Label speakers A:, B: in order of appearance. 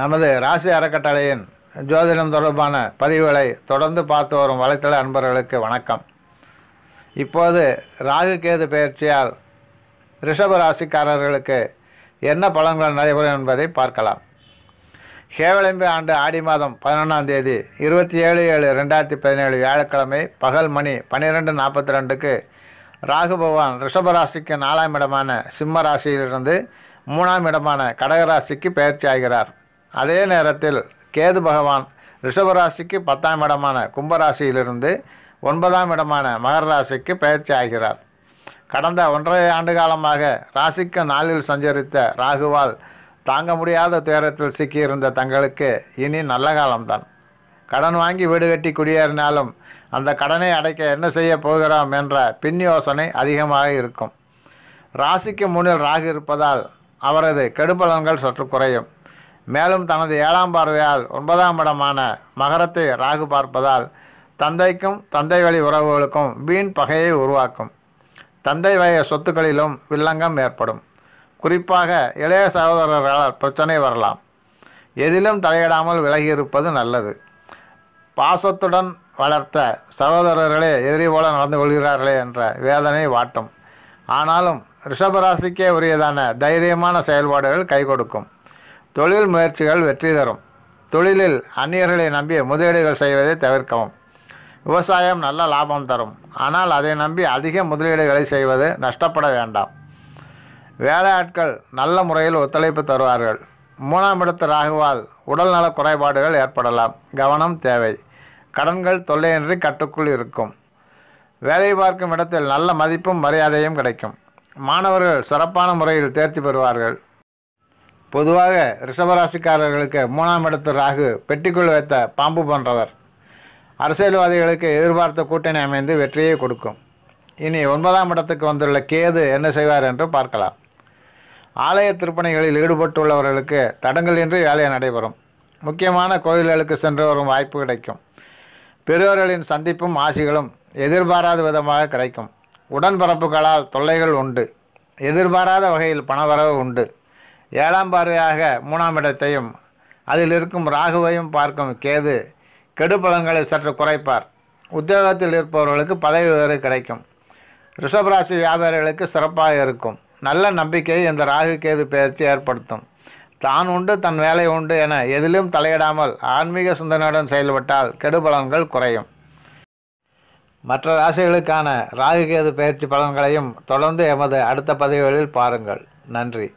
A: நமது ராசி அறக்கட்டளையின் ஜோதிடம் தொடர்பான பதிவுகளை தொடர்ந்து பார்த்து வரும் வலைத்தள அன்பர்களுக்கு வணக்கம். இப்போது ராகு கேது பயிற்சியால் ரிஷப ராசிக்காரர்களுக்கு என்ன பலன்கள் நடைபெறும் என்பதை பார்க்கலாம். ஹேவலம்பி ஆண்டு ஆடி மாதம் பதினொன்றாம் தேதி இருபத்தி ஏழு ஏழு ரெண்டாயிரத்தி பதினேழு வியாழக்கிழமை பகல் மணி பன்னிரெண்டு நாற்பத்தி ரெண்டுக்கு ராகு பகவான் ரிஷப ராசிக்கு நாலாம் இடமான சிம்ம ராசியிலிருந்து மூணாம் இடமான கடக ராசிக்கு பயிற்சி ஆகிறார். அதே நேரத்தில் கேது பகவான் ரிஷபராசிக்கு பத்தாம் இடமான கும்பராசியிலிருந்து ஒன்பதாம் இடமான மகர ராசிக்கு பயிற்சி ஆகிறார். கடந்த ஒன்றரை ஆண்டு காலமாக ராசிக்கு நாளில் சஞ்சரித்த ராகுவால் தாங்க முடியாத துயரத்தில் சிக்கியிருந்த தங்களுக்கு இனி நல்ல காலம்தான். கடன் வாங்கி வீடு கட்டி குடியேறினாலும் அந்த கடனை அடைக்க என்ன செய்ய போகிறோம் என்ற பின் யோசனை அதிகமாக இருக்கும். ராசிக்கு முன்னில் ராகு இருப்பதால் அவரது கெடுபலன்கள் சற்று குறையும். மேலும் தனது ஏழாம் பார்வையால் ஒன்பதாம் இடமான மகரத்தை ராகு பார்ப்பதால் தந்தைக்கும் தந்தை வழி உறவுகளுக்கும் வீண் பகையை உருவாக்கும். தந்தை வய சொத்துக்களிலும் வில்லங்கம் ஏற்படும். குறிப்பாக இளைய சகோதரர்களால் பிரச்சனை வரலாம். எதிலும் தலையிடாமல் விலகி இருப்பது நல்லது. பாசத்துடன் வளர்த்த சகோதரர்களே எதிரி போல நடந்து கொள்கிறார்களே என்ற வேதனை வாட்டும். ஆனாலும் ரிஷபராசிக்கே உரியதான தைரியமான செயல்பாடுகள் கை கொடுக்கும் தொழில் முயற்சிகள் வெற்றி தரும். தொழிலில் அந்நியர்களை நம்பி முதலீடுகள் செய்வதை தவிர்க்கவும். விவசாயம் நல்ல லாபம் தரும். ஆனால் அதை நம்பி அதிக முதலீடுகளை செய்வது நஷ்டப்பட வேண்டாம். வேலையாட்கள் நல்ல முறையில் ஒத்துழைப்பு தருவார்கள். மூணாம் இடத்து ராகுவால் உடல்நல குறைபாடுகள் ஏற்படலாம். கவனம் தேவை. கடன்கள் தொல்லையின்றி கட்டுக்குள் இருக்கும். வேலை பார்க்கும் இடத்தில் நல்ல மதிப்பும் மரியாதையும் கிடைக்கும். மாணவர்கள் சிறப்பான முறையில் தேர்ச்சி பெறுவார்கள். பொதுவாக ரிஷபராசிக்காரர்களுக்கு மூணாம் இடத்து ராகு பெட்டிக்குள் வைத்த பாம்பு போன்றவர். அரசியல்வாதிகளுக்கு எதிர்பார்த்த கூட்டணி அமைந்து வெற்றியை கொடுக்கும். இனி ஒன்பதாம் இடத்துக்கு வந்துள்ள கேது என்ன செய்வார் என்று பார்க்கலாம். ஆலய திருப்பணிகளில் ஈடுபட்டுள்ளவர்களுக்கு தடங்கலின்றி வேலை நடைபெறும். முக்கியமான கோயில்களுக்கு சென்று வரும் வாய்ப்பு கிடைக்கும். பெரியோர்களின் சந்திப்பும் ஆசிகளும் எதிர்பாராத விதமாக கிடைக்கும். உடன்பிறப்புகளால் தொல்லைகள் உண்டு. எதிர்பாராத வகையில் பணவரவு உண்டு. ஏழாம் பார்வையாக மூணாம் இடத்தையும் அதில் இருக்கும் ராகுவையும் பார்க்கும் கேது கெடுபலங்களை சற்று குறைப்பார். உத்தியோகத்தில் இருப்பவர்களுக்கு பதவி உயர்வு கிடைக்கும். ரிஷபராசி வியாபாரிகளுக்கு சிறப்பாக இருக்கும். நல்ல நம்பிக்கையை இந்த ராகு கேது பயிற்சி ஏற்படுத்தும். தான் உண்டு தன் வேலை உண்டு என எதிலும் தலையிடாமல் ஆன்மீக சிந்தனையுடன் செயல்பட்டால் கெடுபலன்கள் குறையும். மற்ற ராசிகளுக்கான ராகு கேது பயிற்சி பலன்களையும் தொடர்ந்து எமது அடுத்த பதிவுகளில் பாருங்கள். நன்றி.